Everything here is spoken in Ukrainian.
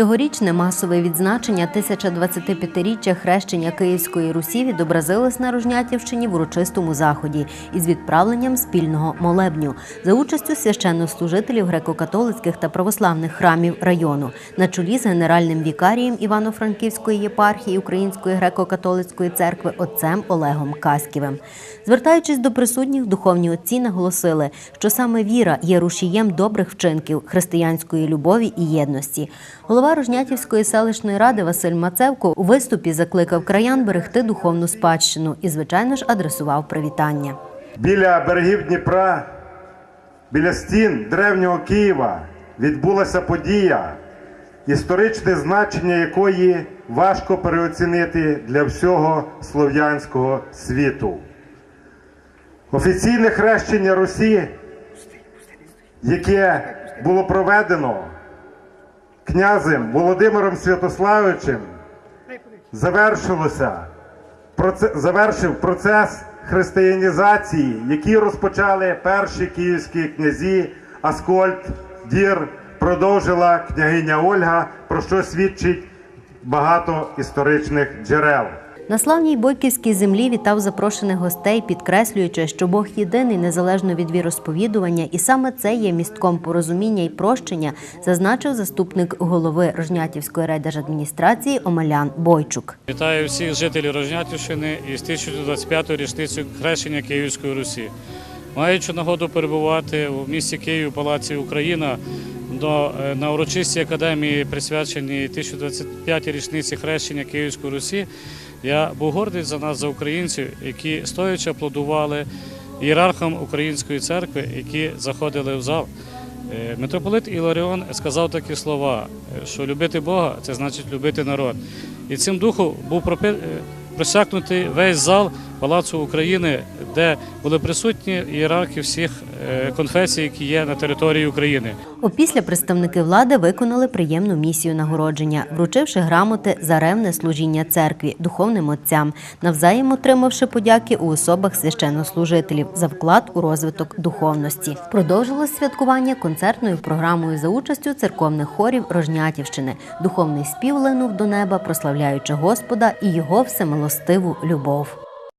Цьогорічне масове відзначення 1025-річчя хрещення Київської Русі відобразилось на Рожнятівщині в урочистому заході із відправленням спільного молебню за участю священнослужителів греко-католицьких та православних храмів району на чолі з генеральним вікарієм Івано-Франківської єпархії Української греко-католицької церкви отцем Олегом Каськівим. Звертаючись до присутніх, духовні отці наголосили, що саме віра є рушієм добрих вчинків, християнської любові і єдності. Голова Рожнятівської селищної ради Василь Мацевко у виступі закликав краян берегти духовну спадщину і, звичайно ж, адресував привітання. Біля берегів Дніпра, біля стін древнього Києва відбулася подія, історичне значення якої важко переоцінити для всього слов'янського світу. Офіційне хрещення Русі, яке було проведено князем Володимиром Святославичем, завершилося завершив процес християнізації, який розпочали перші київські князі Аскольд, Дір, продовжила княгиня Ольга, про що свідчить багато історичних джерел. На славній Бойківській землі вітав запрошених гостей, підкреслюючи, що Бог єдиний незалежно від віросповідування, і саме це є містком порозуміння і прощення, зазначив заступник голови Рожнятівської райдержадміністрації Омелян Бойчук. Вітаю всіх жителів Рожнятівщини із 1025-ї річницею хрещення Київської Русі. Маючи нагоду перебувати у місті Києві Палаці Україна до, е, на урочистій академії, присвяченій 1025-й річниці хрещення Київської Русі, я був гордий за нас, за українців, які стоячи аплодували ієрархам Української церкви, які заходили в зал. Е, Митрополит Іларіон сказав такі слова, е, що любити Бога це значить любити народ. І цим духом був просякнутий весь зал Палацу України, де були присутні ієрархи всіх е, конфесій, які є на території України. Опісля представники влади виконали приємну місію нагородження, вручивши грамоти за ревне служіння церкві, духовним отцям, навзаєм отримавши подяки у особах священнослужителів за вклад у розвиток духовності. Продовжилось святкування концертною програмою за участю церковних хорів Рожнятівщини. Духовний спів линув до неба, прославляючи Господа і його всемилостиву любов.